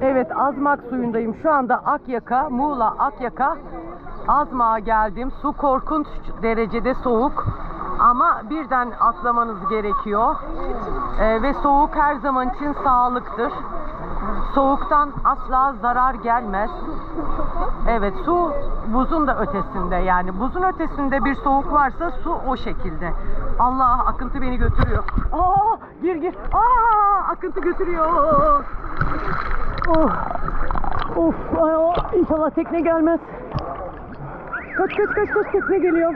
Evet Azmak suyundayım. Şu anda Akyaka, Muğla Akyaka. Azmak'a geldim. Su korkunç derecede soğuk. Ama birden atlamanız gerekiyor. Ee, ve soğuk her zaman için sağlıktır. Soğuktan asla zarar gelmez. Evet su buzun da ötesinde yani buzun ötesinde bir soğuk varsa su o şekilde. Allah akıntı beni götürüyor. Aa gir gir. Aa akıntı götürüyor. Of. Of. Ay, inşallah tekne gelmez. Kaç kaç kaç kaç tekne geliyor.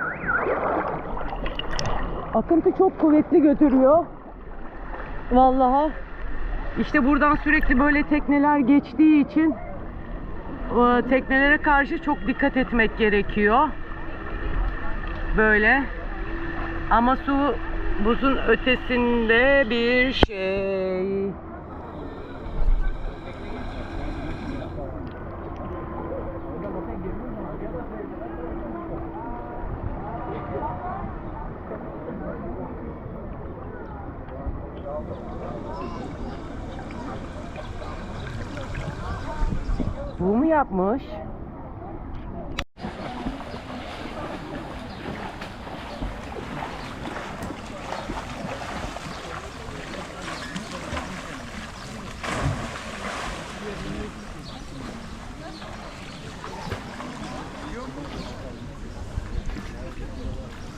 Akıntı çok kuvvetli götürüyor. Vallahi. İşte buradan sürekli böyle tekneler geçtiği için e, teknelere karşı çok dikkat etmek gerekiyor. Böyle. Ama su buzun ötesinde bir şey. Bu mu yapmış?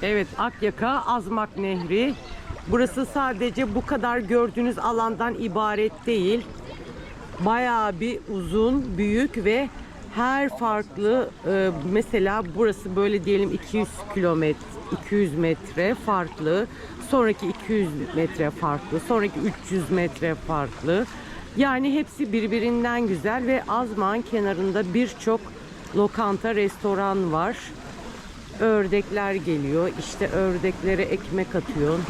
Evet Akyaka Azmak Nehri. Burası sadece bu kadar gördüğünüz alandan ibaret değil bayağı bir uzun, büyük ve her farklı e, mesela burası böyle diyelim 200 kilometre 200 metre farklı. Sonraki 200 metre farklı. Sonraki 300 metre farklı. Yani hepsi birbirinden güzel ve Azman kenarında birçok lokanta, restoran var. Ördekler geliyor. İşte ördeklere ekmek atıyorsun.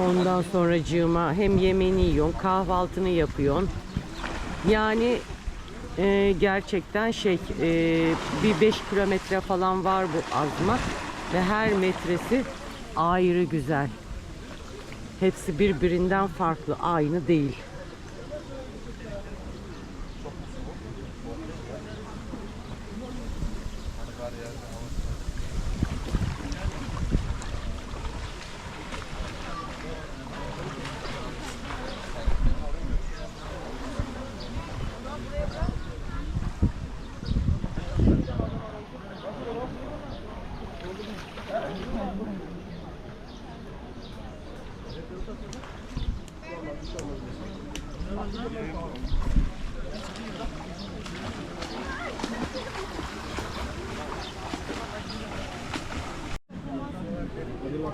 Ondan sonra cığıma hem yemeğini yiyorsun, kahvaltını yapıyorsun. Yani e, gerçekten şey e, bir 5 kilometre falan var bu azmak ve her metresi ayrı güzel. Hepsi birbirinden farklı, aynı değil.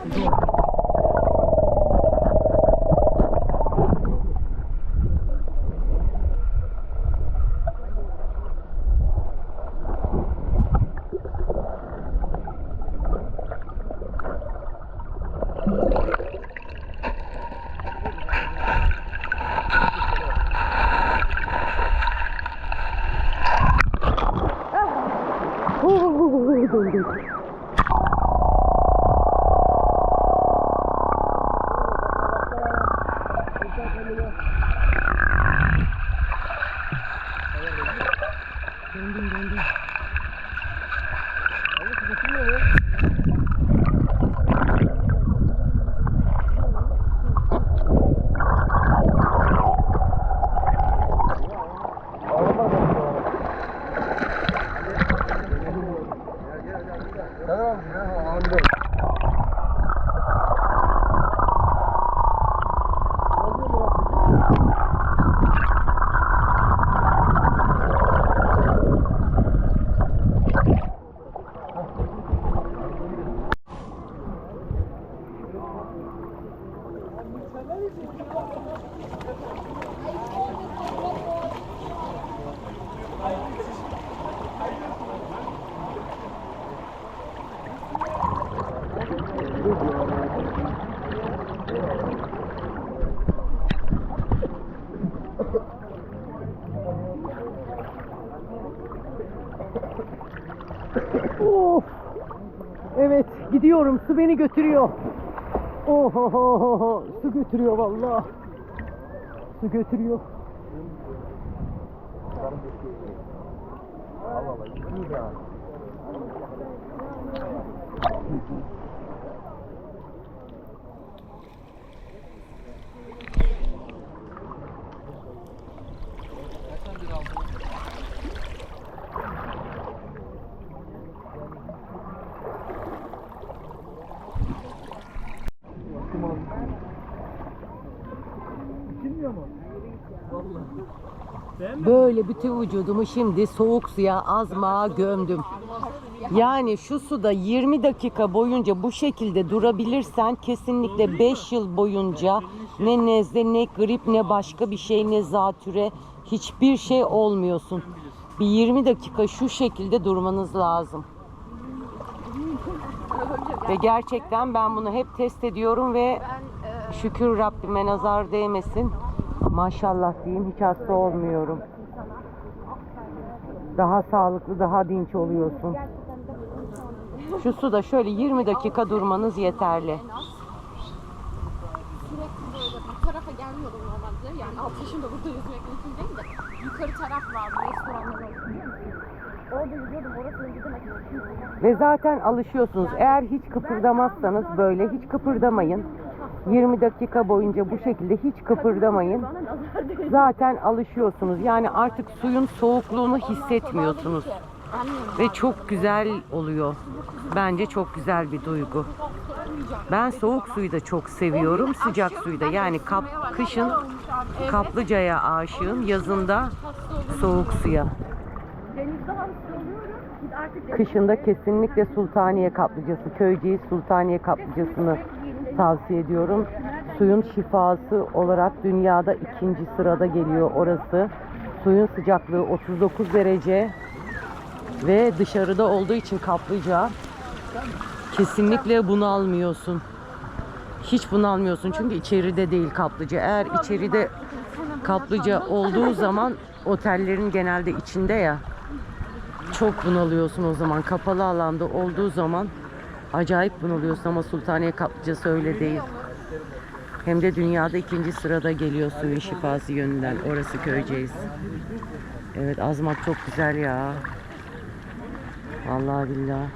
이거 Oh, Tamam. Tamam. Anladım. Of. Evet gidiyorum su beni götürüyor. Oho su götürüyor vallahi. Su götürüyor. Allah Allah. Böyle bütün vücudumu şimdi soğuk suya azmağa gömdüm. Yani şu suda 20 dakika boyunca bu şekilde durabilirsen kesinlikle 5 yıl boyunca ne nezle ne grip ne başka bir şey ne zatüre hiçbir şey olmuyorsun. Bir 20 dakika şu şekilde durmanız lazım. Ve gerçekten ben bunu hep test ediyorum ve şükür Rabbime nazar değmesin. Maşallah diyeyim hiç hasta olmuyorum. Daha sağlıklı, daha dinç oluyorsun. Şu suda şöyle 20 dakika durmanız yeterli. sürekli böyle bu tarafa gelmiyorum normalde. Yani 6 yaşında burada yüzmek mümkün değil de. Yukarı taraf vardı restoranlar olsun? Orada yüzüyordum. Orası önceden. Ve zaten alışıyorsunuz. Eğer hiç kıpırdamazsanız böyle hiç kıpırdamayın. 20 dakika boyunca bu şekilde hiç kıpırdamayın. Zaten alışıyorsunuz. Yani artık suyun soğukluğunu hissetmiyorsunuz. Ve çok güzel oluyor. Bence çok güzel bir duygu. Ben soğuk suyu da çok seviyorum. Sıcak suyu da. Yani kap, kışın kaplıcaya aşığım. Yazında soğuk suya. Kışında kesinlikle Sultaniye kaplıcası, Köyceğiz Sultaniye kaplıcasını tavsiye ediyorum. Suyun şifası olarak dünyada ikinci sırada geliyor orası. Suyun sıcaklığı 39 derece ve dışarıda olduğu için kaplıca kesinlikle bunu almıyorsun. Hiç bunu almıyorsun çünkü içeride değil kaplıca. Eğer içeride kaplıca olduğu zaman otellerin genelde içinde ya çok bunalıyorsun o zaman. Kapalı alanda olduğu zaman acayip bunalıyorsun ama Sultaniye Kaplıcası öyle değil. Hem de dünyada ikinci sırada geliyor suyun şifası yönünden. Orası Köyceğiz. Evet Azmak çok güzel ya. Vallahi billahi.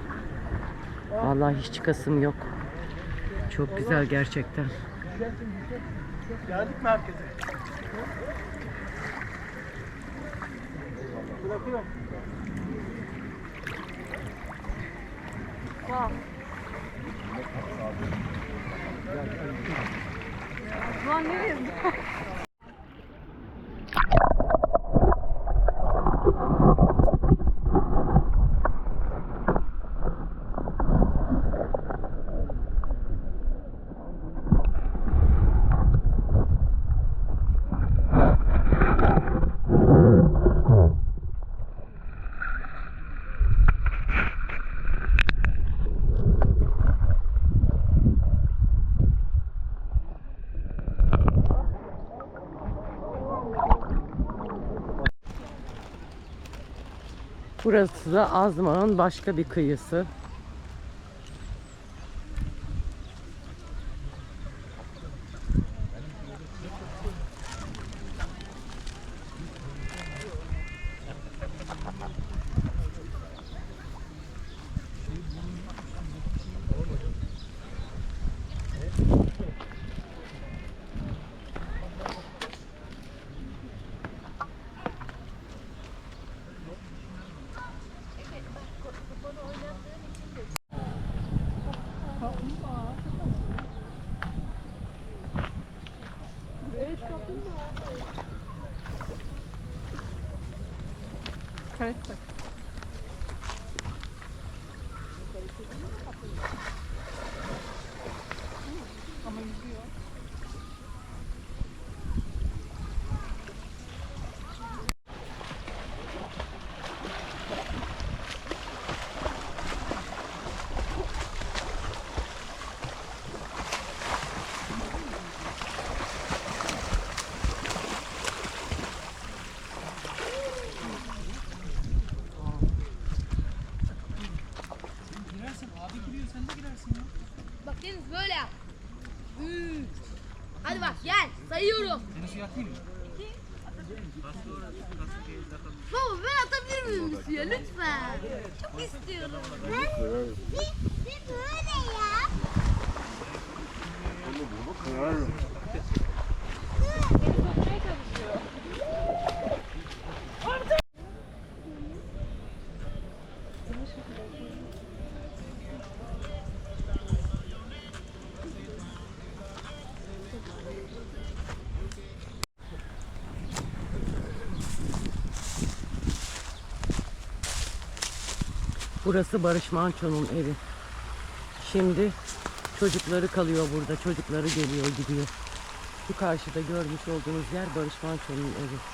Vallahi hiç çıkasım yok. Çok güzel gerçekten. Geldik merkeze. Bırakıyorum. Lan nereye? Burası da Azmağ'ın başka bir kıyısı. Evet bak. atayım mı? Baba ben atabilir miyim Lucy'ye lütfen? Çok istiyorum. Burası Barış Manço'nun evi. Şimdi çocukları kalıyor burada. Çocukları geliyor gidiyor. Şu karşıda görmüş olduğunuz yer Barış Manço'nun evi.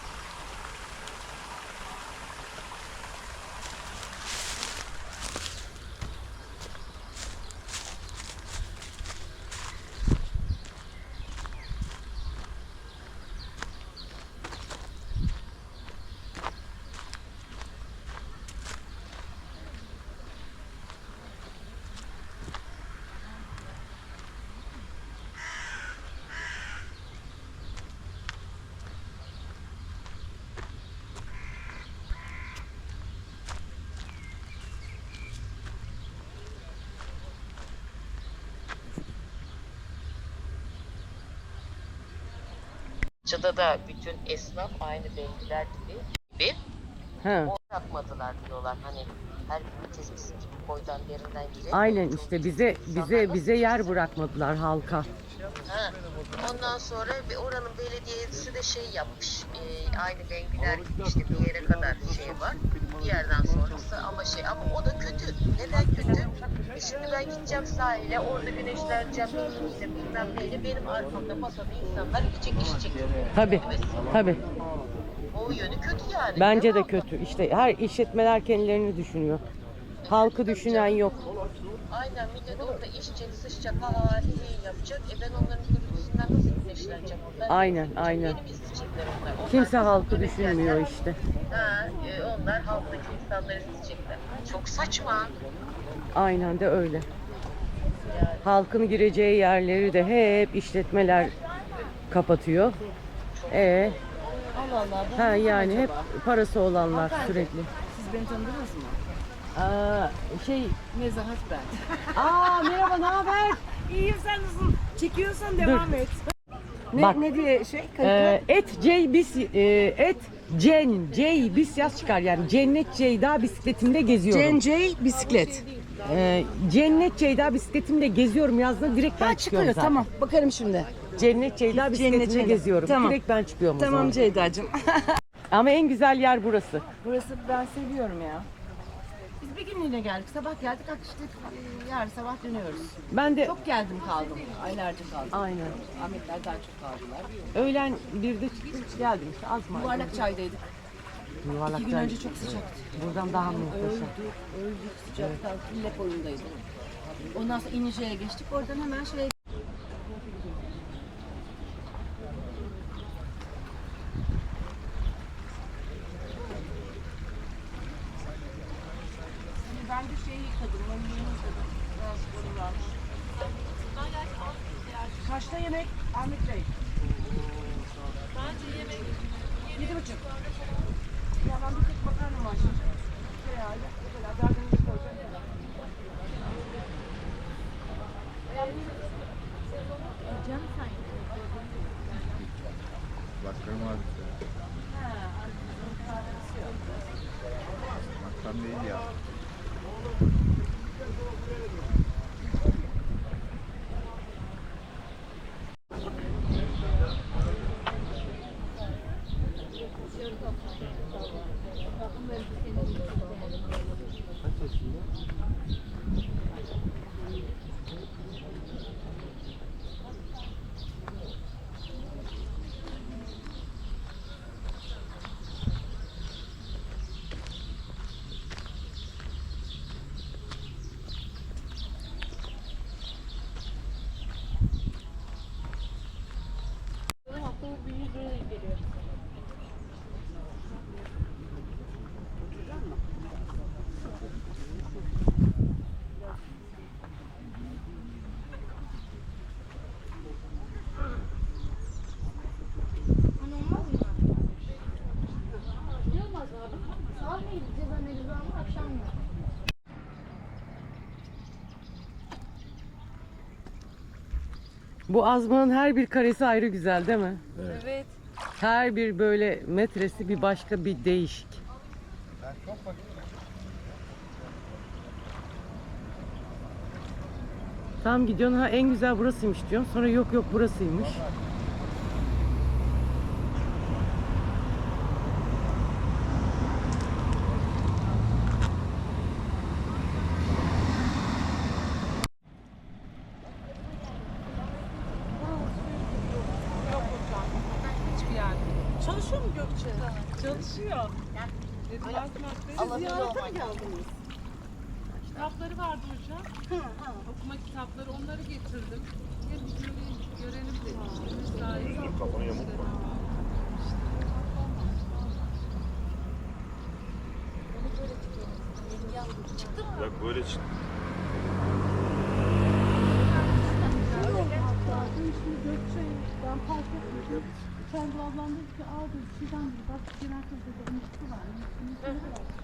Çada da bütün esnaf aynı bengiler gibi gibi Ha. bırakmadılar diyorlar. Hani her herkes bizim gibi boydan yerinden girip Aynen işte bize bize bize yer bırakmadılar halka. Ha. Ondan sonra bir oranın belediyesi de şey yapmış. e, aynı bengiler gibi işte bir yere kadar şey var. Bir yerden sonrası ama şey ama o da kötü. Neden kötü? Şimdi ben gideceğim sahile, orada güneşleneceğim, bikiniyle bilmem neyle. Benim arkamda masada insanlar yiyecek içecek. Tabi tabi. O yönü kötü yani. Bence de kötü. İşte her işletmeler kendilerini düşünüyor. Halkı düşünen yok. Aynen millet orada içecek, sıçacak, ha ha hi hi yapacak. E ben onların gürültüsünden nasıl güneşleneceğim? Onlar Aynen, aynen. Beni mi isteyecekler onlar? onlar Kimse halkı düşünmüyor işte. Ha, e, onlar halktaki insanları isteyecekler. Çok saçma. Aynen de öyle. Halkın gireceği yerleri de hep işletmeler kapatıyor. E Allah Allah. bu ha ne yani acaba? hep parası olanlar Hanımefendi. sürekli. Siz beni tanıdınız mı? Aa, şey Nezahat ben. Aa merhaba ne haber? İyiyim sen nasılsın? Çekiyorsan devam et. Ne, Bak. ne diye şey? Kayıtlı? Ee, et J bis e, et Cen J bis yaz çıkar yani Cennet Ceyda bisikletimde geziyorum. J bisiklet. Ee, Cennet Ceyda bisikletimde geziyorum yazdığında direkt ben Ha çıkıyorum çıkıyor zaten. tamam. Bakarım şimdi. Cennet Ceyda bisikletimde Ceyda. geziyorum. Tamam. Direkt ben çıkıyorum o Tamam zaman. Ceyda'cığım. Ama en güzel yer burası. Burası ben seviyorum ya. Bir günlüğüne geldik. Sabah geldik akşam yarın sabah dönüyoruz. Ben de Çok geldim kaldım. Aylarca kaldım. aynen. Ahmetler daha çok kaldılar. Öğlen birde çıktık geldim işte az mı? Yuvarlak çaydaydık. Yuvarlak İki gün önce çok sıcaktı. Buradan daha muhteşem. Öldük, öldük sıcaktan. Fille boyundaydık. Ondan sonra İnce'ye geçtik. Oradan hemen şeye India. Bu azmanın her bir karesi ayrı güzel değil mi? Evet. Her bir böyle metresi bir başka bir değişik. Tam gidiyorsun ha en güzel burasıymış diyorsun. Sonra yok yok burasıymış. Yok hocam. Hiçbir yerde. Çalışıyor mu Gökçe? Çalışıyor. Dediler ki Siz ziyarete mi geldiniz? Kitapları vardı hocam. Okuma kitapları onları getirdim. Gel bir görelim, görelim dedim. Kafanı yamuk mu? Bak böyle çık. Ben fark etmedim. Kendi ablam dedi ki aa dedi şeyden dedi bak genel kızda da unuttu var. Unuttu var.